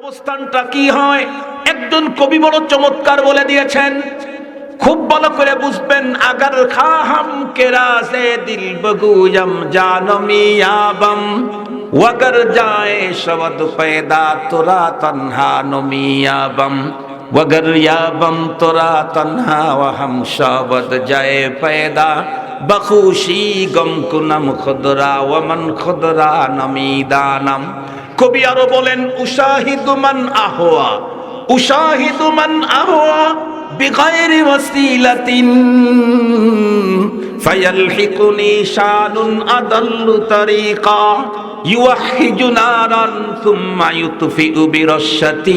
অবস্থানটা কি হয়? একজন কবি বড় চমৎকার বলে দিয়েছেন, খুব ভালো করে বুঝবেন, আগার খাহাম কেরাসে দিল বগুজম জানমিয়াবম ওয়াগর যায় শবদ পেদা তোরা তন্হা নমিয়াবম وگر তোরা ترا ওহম শবদ شابت পয়দা پیدا গম কুনম کنم ওমন ومن خدرا نمیدانم কবি আরো বলেন উশাহিদুমান আহওয়া উশাহিদুমান আহওয়া بغير وسيلة فيلحقني شان أضل طريقا يوحج نارا ثم يطفئ برشة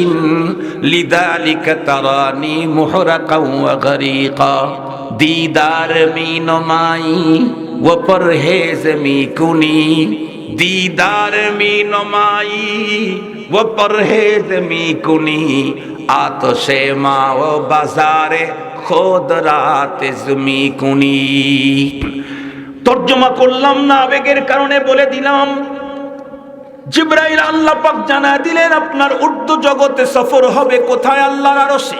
لذلك تراني محرقا وغريقا ديدار می نمائی و پرہیز می کنی دیدار می نمائی و پرہیز می کنی آتش ما و بازار خود رات زمی কুনি তর্জমা করলাম না আবেগের কারণে বলে দিলাম জিব্রাইল আল্লাহ পাক জানা দিলেন আপনার উর্দু জগতে সফর হবে কোথায় আল্লাহর আরশে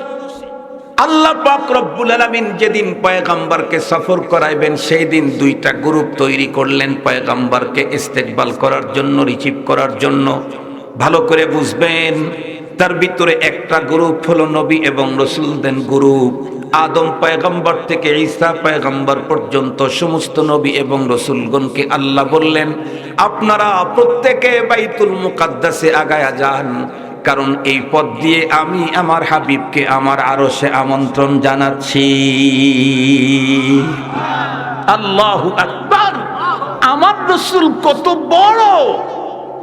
আল্লাহ পাক রব্বুল আলামিন যেদিন পয়গাম্বরকে সফর করাইবেন সেই দিন দুইটা গ্রুপ তৈরি করলেন, পয়গাম্বরকে ইস্তেকবাল করার জন্য, রিসিভ করার জন্য। ভালো করে বুঝবেন, তার ভিতরে একটা গ্রুপ হলো নবী এবং রসুলদের গ্রুপ। আদম পয়গম্বর থেকে ঈসা পয়গম্বর পর্যন্ত সমস্ত নবী এবং রসুলগণকে আল্লাহ বললেন, আপনারা প্রত্যেকে বাইতুল মুকাদ্দাসে আগায়া যান কারণ এই পদ দিয়ে আমি আমার হাবিবকে, আমার আরও সে আমন্ত্রণ জানাচ্ছি। আল্লাহ আকবার! আমার রসুল কত বড়!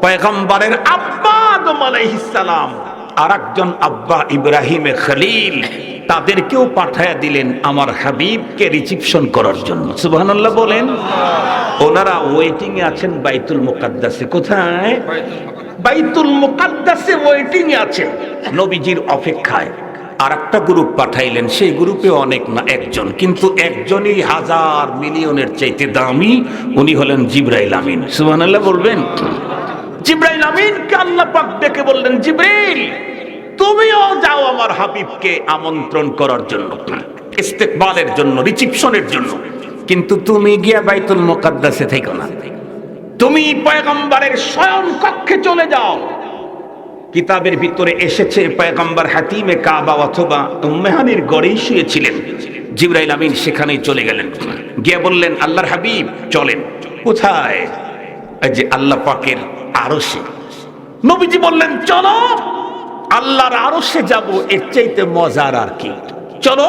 পয়গম্বরের আব্বা আদম আলাইহিস সালাম আর একজন আব্বা ইব্রাহিমে খলিল। তাদেরকেও পাঠায়া দিলেন আমার হাবিবকে রিসিপশন করার জন্য। সুবহানাল্লাহ বলেন, ওনারা ওয়েটিং এ আছেন বাইতুল মুকাদ্দাসে। কোথায়? বাইতুল মুকাদ্দাসে ওয়েটিং এ আছেন। নবীজির অপেক্ষায়। আর একটা গ্রুপ পাঠাইলেন, সেই গ্রুপে অনেক না, একজন। কিন্তু একজনই হাজার মিলিয়নের চাইতে দামি, উনি হলেন জিব্রাইল আমিন। সুবহানাল্লাহ বলবেন, জিব্রাইল আমিনকে আল্লাহ পাক ডেকে বললেন, জিব্রাইল তুমিও যাও আমার হাবিবকে আমন্ত্রণ করার জন্য, ইস্তেকবালের জন্য, রিসিপশনের জন্য। কিন্তু তুমি গিয়া বাইতুল মুকাদ্দাসে থেকো না। তুমি পয়গম্বরের স্বয়ং কক্ষে চলে যাও। কিতাবের ভিতরে এসেছে, পয়গম্বর হাতিমে কাবা অথবা উম্মেহানির গড়েই শুয়েছিলেন। জিব্রাইল আমিন সেখানেই চলে গেলেন। গিয়া বললেন, আল্লাহর হাবিব, চলেন। কোথায়? যে আল্লাহ পাকের আরশে। নবীজি বললেন, চলো। আল্লাহর আরশে যাব, এর চাইতে মজার আর কি। চলো,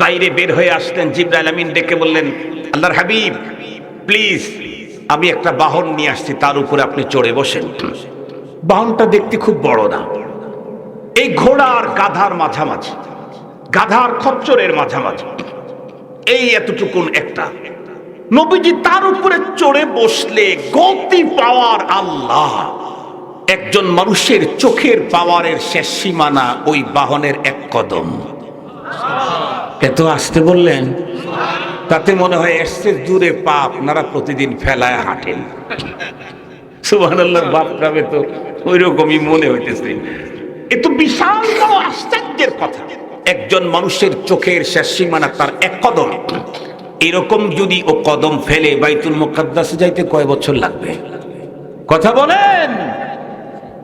বাইরে বের হয়ে আসলেন জিব্রাইল আমিন, ডেকে বললেন, আল্লাহর হাবিব প্লিজ আমি একটা বাহন নিয়ে আসছি, তার উপরে আপনি চড়ে বসেন। বাহনটা দেখতে খুব বড় না। এই ঘোড়া আর গাধার মাঝামাঝি গাধার খচ্চরের মাঝামাঝি, এই এতটুকুন একটা। নবীজি তার উপরে চড়ে বসলে গতি পাওয়ার আল্লাহ। একজন মানুষের চোখের পাওয়ারের শেষ সীমানা ওই বাহনের এক কদম। এত আসতে বললেন, তাতে মনে হয় এসছে দূরে পা আপনারা প্রতিদিন ফেলায় হাঁটেন। সুবহানাল্লাহ, বাপ তো ওই রকমই মনে হইতেছে। এ তো বিশাল বড় আশ্চর্যের কথা। একজন মানুষের চোখের শেষ সীমানা তার এক কদম। এরকম যদি ও কদম ফেলে বাইতুল মুকাদ্দাসে যাইতে কয় বছর লাগবে? কথা বলেন!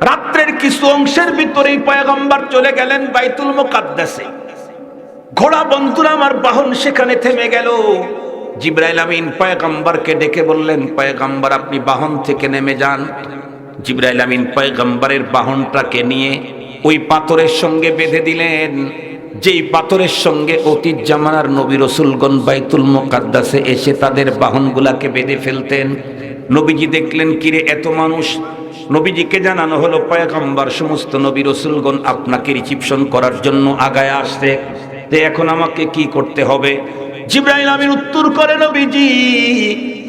রাত্রের কিছু অংশের ভিতরেই পয়গম্বর চলে গেলেন বাইতুল মুকাদ্দাসে। ঘোড়া বন্ধুরা, আমার বাহন সেখানে থেমে গেল। জিব্রাইল আমিন পয়গম্বরকে ডেকে বললেন, পয়গম্বর, আপনি বাহন থেকে নেমে যান। জিব্রাইল আমিন পয়গম্বরের বাহনটাকে নিয়ে ওই পাথরের সঙ্গে বেঁধে দিলেন। যেই পাথরের সঙ্গে অতীত জামানার নবী রসুলগণ বাইতুল মুকাদ্দাসে এসে তাদের বাহনগুলাকে বেঁধে ফেলতেন। নবীজি দেখলেন, কিরে, এত মানুষ নবীজিকে জানানো হলো, পয়গম্বর, সমস্ত নবী রসুলগণ আপনাকে রিসিপশন করার জন্য আগায় আসছে। তো এখন আমাকে কি করতে হবে? জিব্রাইল আমিন উত্তর করে, নবীজি,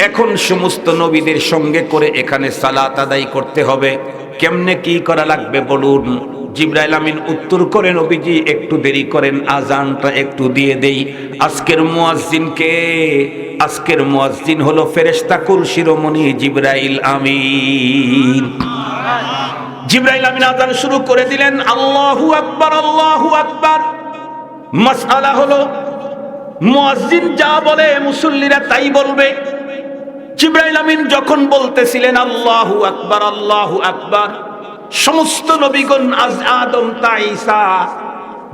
এখন সমস্ত নবীদের সঙ্গে করে এখানে সালাত আদায় করতে হবে। কেমনে কি করা লাগবে বলুন? জিব্রাইল আমিন উত্তর করে, নবীজি, একটু দেরি করেন, আজানটা একটু দিয়ে দেই। আজকের মুয়াজ্জিনকে আজকের মুয়াজ্জিন হলো ফেরেশতা কুল শিরোমণি জিব্রাইল আমিন। জিব্রাইল আমিন আজান শুরু করে দিলেন, আল্লাহু আকবার আল্লাহু আকবার। মাসআলা হলো, মুয়াজ্জিন যা বলে মুসল্লিরা তাই বলবে। জিব্রাইল আমিন যখন বলতেছিলেন, আল্লাহু আকবার আল্লাহু আকবার, সমস্ত নবীগণ আজ আদম তা ঈসা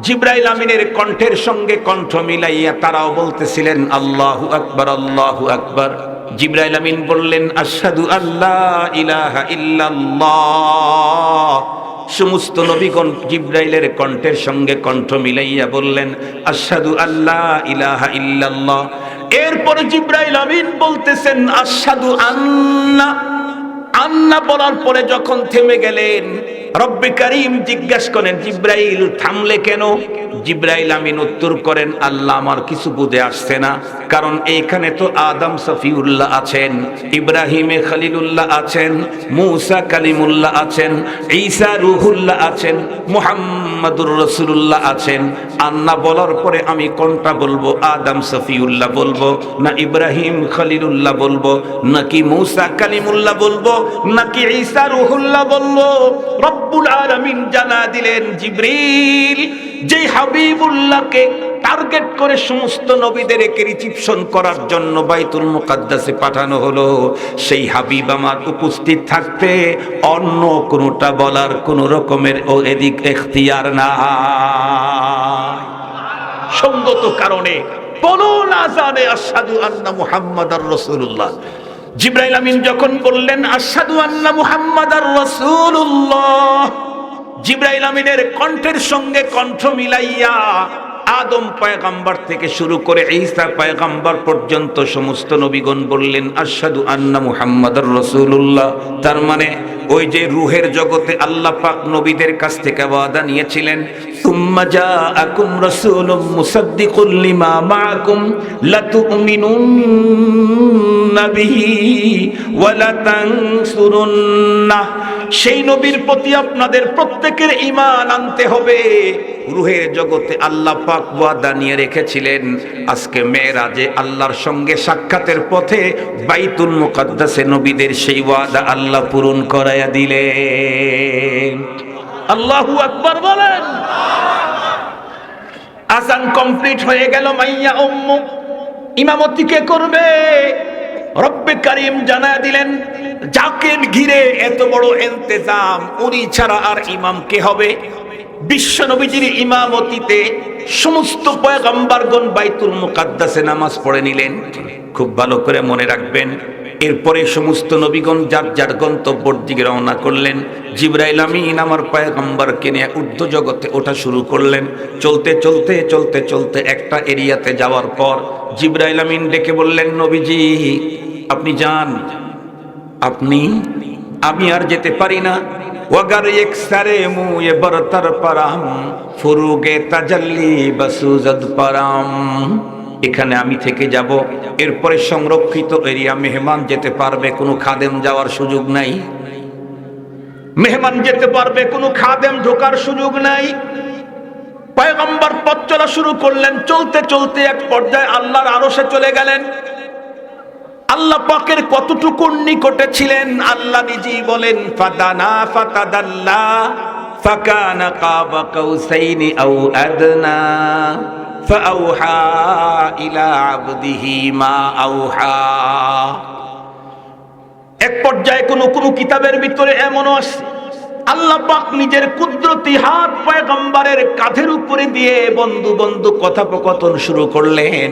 জিব্রাইল আমিনের কণ্ঠের সঙ্গে কণ্ঠ মিলাইয়া তারাও বলতেছিলেন, আল্লাহু আকবার আল্লাহু আকবার। জিব্রাইল আমিন বললেন আসাদু আল্লাহ ইলাহা ইল্লাল্লাহ। সমস্ত নবীগণ জিব্রাইলের কণ্ঠের সঙ্গে কণ্ঠ মিলাইয়া বললেন আসাদু আল্লাহ ইলাহা ইল্লাল্লাহ। এরপর জিব্রাইল আমিন বলতেছেন আসাদু আন্না। আন্না বলার পরে যখন থেমে গেলেন জিজ্ঞাসা করেন, জিব্রাইল, থামলে কেন? জিব্রাইল আমিন উত্তর করেন, আল্লাহ আমার কিছু বুঝে আসছে না, কারণ তো আদম সফিউল্লাহ আছেন, ইব্রাহিমে খলিলুল্লাহ আছেন, মুসা কালিমুল্লাহ আছেন, ঈসা রুহুল্লাহ আছেন, মুহাম্মাদুর রসুল্লাহ আছেন। আন্না বলার পরে আমি কোনটা বলব? আদম সফিউল্লাহ বলব, না ইব্রাহিম খলিলুল্লাহ বলব, নাকি মুসা কালিমুল্লাহ বলব, নাকি ঈসা রুহুল্লাহ বলব? রব্বুল আলামিন জানা দিলেন জিবরিল, যেই হাবিবুল্লাহকে টার্গেট করে সমস্ত নবীদেরকে রিসিপশন করার জন্য বাইতুল মুকাদ্দাসে পাঠানো হলো, সেই হাবিব আমার উপস্থিত থাকতে অন্য কোনোটা বলার কোন রকমের ও এদিক এখতিয়ার না সঙ্গত কারণে বলুন আজানে আসাদু আন্না মুহাম্মদ আর রসুল্লাহ জিব্রাইল আমিন যখন বললেন আসাদু আন্না মুহাম্মদ আর রসুল্লাহ জিব্রাইল আমিনের কণ্ঠের সঙ্গে কণ্ঠ মিলাইয়া আদম পয়গাম্বার থেকে শুরু করে ঈসা পয়গাম্বার পর্যন্ত সমস্ত নবীগণ বললেন, আশহাদু আন্না মুহাম্মাদুর রাসূলুল্লাহ। তার মানে ওই যে রুহের জগতে আল্লাহ পাক নবীদের কাছ থেকে ওয়াদা নিয়েছিলেন সেই নবীর প্রতি আপনাদের প্রত্যেকের ঈমান আনতে হবে। রুহের জগতে আল্লাহ পাক ওয়াদা নিয়ে রেখেছিলেন, আজকে মেয়েরাজে আল্লাহর সঙ্গে সাক্ষাতের পথে বাইতুল মুকাদ্দাসে নবীদের সেই ওয়াদা আল্লাহ পূরণ করায়া দিলেন। আল্লাহু আকবার বলেন। আজান কমপ্লিট হয়ে গেল মাইয়া উম্মু। ইমামতি কে করবে? রব্বে কারিম জানা দিলেন যাকে ঘিরে এত বড় এন্তেজাম উনি ছাড়া আর ইমাম কে হবে? বিশ্ব নবীজির ইমামতিতে সমস্ত পয়গম্বরগণ বাইতুল মুকাদ্দাসে নামাজ পড়ে নিলেন। খুব ভালো করে মনে রাখবেন এরপরে সমস্ত নবীগণ যার যার গন্তব্যর দিকে রওনা করলেন, জিব্রাইল আমিন আমার পয়গম্বরকে নিয়ে ঊর্ধ্ব জগতে ওঠা শুরু করলেন। চলতে চলতে চলতে চলতে একটা এরিয়াতে যাওয়ার পর জিব্রাইল আমিন ডেকে বললেন, নবীজি, আপনি যান। আপনি? আমি আর যেতে পারি না। ফুরুগে তাজাল্লি বাসুজদ পারাম। এখানে আমি থেকে যাব। এরপরে সংরক্ষিত এরিয়া মেহমান যেতে পারবে, কোনো খাদেম যাওয়ার সুযোগ নাই। মেহমান যেতে পারবে, কোনো খাদেম ঢোকার সুযোগ নাই। পয়গম্বর পথ চলা শুরু করলেন। চলতে চলতে এক পর্যায়ে আল্লাহর আরশে চলে গেলেন। আল্লাহ পাকের কতটুকু নিকটে ছিলেন? আল্লাহ নিজেই বলেন, ফাদানা ফাতাদাল্লা ফাকানা কাবা কাউসাইনি আও আদনা। ফাআউহা ইলা আবদিহি মা আউহা এক পর্যায়ে কোন কোন কিতাবের ভিতরে এমনও আছে, আল্লাহ পাক নিজের কুদরতি হাত পয়গম্বরের কাঁধের উপরে দিয়ে বন্ধু বন্ধু কথোপকথন শুরু করলেন।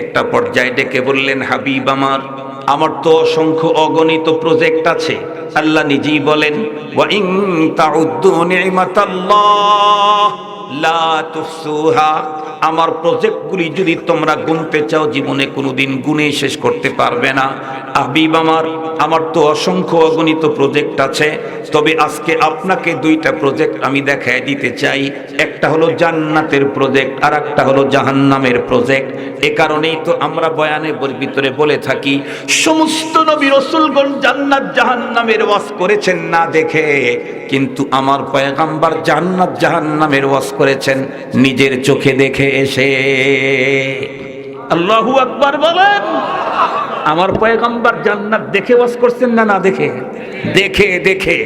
একটা পর্যায়ে ডেকে বললেন, হাবিব আমার আমার তো অসংখ্য অগণিত প্রজেক্ট আছে। আল্লাহ নিজেই বলেন, ওয়া ইন তাউদ্দু নি'মাতাল্লাহ। লা আমার প্রজেক্টগুলি যদি তোমরা গুনতে চাও, জীবনে কোনোদিন গুনে শেষ করতে পারবে না। আবিব আমার আমার তো অসংখ্য অগণিত প্রজেক্ট আছে, তবে আজকে আপনাকে দুইটা প্রজেক্ট আমি দেখায় দিতে চাই। একটা হলো জান্নাতের প্রজেক্ট, আর একটা হলো জাহান্নামের প্রজেক্ট। এ কারণেই তো আমরা বয়ানের ভিতরে বলে থাকি, সমস্ত নবী রসুলগণ জান্নাত জাহান্নামের ওয়াজ করেছেন না দেখে, কিন্তু আমার পয়গাম্বার জান্নাত জাহান্নামের ওয়াজ করেছেন নিজের চোখে দেখে এসে। আল্লাহু আকবার বলেন আমার পয়গাম্বার জান্নাত দেখে ওয়াজ করছেন না না দেখে? দেখে দেখে।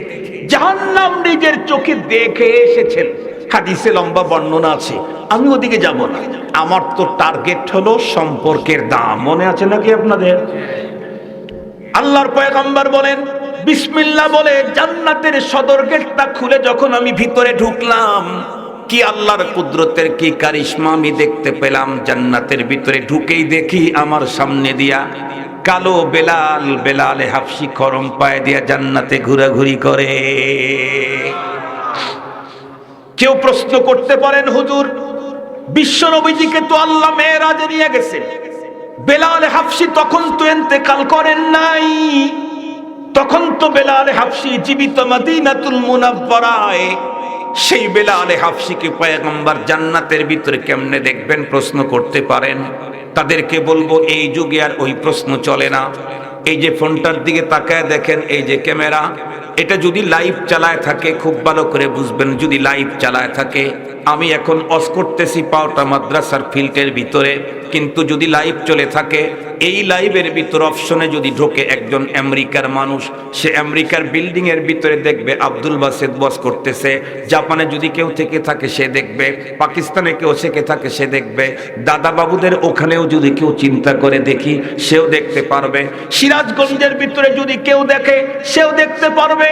জাহান্নাম নিজের চোখে দেখে এসেছেন। হাদিসে লম্বা বর্ণনা আছে আমি ওদিকে যাব না। আমার তো টার্গেট হলো সম্পর্কের দাম মনে আছে নাকি আপনাদের? আল্লাহর পয়গম্বর বলেন বিসমিল্লাহ বলে জান্নাতের সদর গেটটা খুলে যখন আমি ভিতরে ঢুকলাম কি আল্লাহর কুদরতের কি কারিশমা? আমি দেখতে পেলাম জান্নাতের ভিতরে ঢুকেই দেখি আমার সামনে দিয়া কালো বেলাল বেলালে হাফসি খরম পায়ে দিয়া জান্নাতে ঘোরাঘুরি করে। কেউ প্রশ্ন করতে পারেন, হুজুর, বিশ্ব নবীজিকে তো আল্লাহ মেয়েরাজে নিয়ে গেছেন বেলাল হাফসি তখন তো এন্তেকাল করেন নাই। তখন তো বেলাল হাফসি জীবিত মদিনাতুল মুনাব্বরায় সেই বেলা আলে হাফসিকে পয়গম্বর জান্নাতের ভিতরে কেমনে দেখবেন প্রশ্ন করতে পারেন? তাদেরকে বলব, এই যুগে আর ওই প্রশ্ন চলে না। এই যে ফোনটার দিকে তাকায় দেখেন, এই যে ক্যামেরা, এটা যদি লাইভ চালায় থাকে, খুব ভালো করে বুঝবেন, যদি লাইভ চালায় থাকে আমি এখন অস করতেছি পাওটা মাদ্রাসার ফিল্টের ভিতরে, কিন্তু যদি লাইভ চলে থাকে, এই লাইভের ভিতর অপশনে যদি ঢোকে একজন আমেরিকার মানুষ, সে আমেরিকার বিল্ডিং এর ভিতরে দেখবে আব্দুল বাসেদ বস করতেছে, জাপানে যদি কেউ থেকে থাকে সে দেখবে, পাকিস্তানে কেউ থেকে থাকে সে দেখবে দাদা বাবুদের ওখানেও যদি কেউ চিন্তা করে দেখি, সেও দেখতে পারবে। সিরাজগঞ্জের ভিতরে যদি কেউ দেখে, সেও দেখতে পারবে।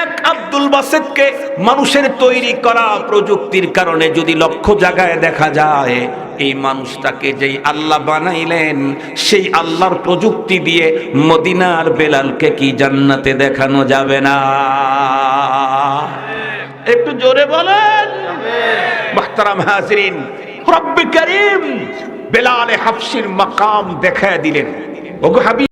এক আব্দুল বাসেদকে মানুষের তৈরি করা প্রযুক্তির কারণে যদি লক্ষ জায়গায় দেখা যায়, এই মানুষটাকে যেই আল্লাহ বানাইলেন, সেই আল্লাহর প্রযুক্তি দিয়ে মদিনার বেলালকে কি জান্নাতে দেখানো যাবে না? একটু জোরে বলেন। মাহতারাম হাজরিন, রব্বি করিম বেলালে হাফসির মাকাম দেখায় দিলেন। ওগো হাবিব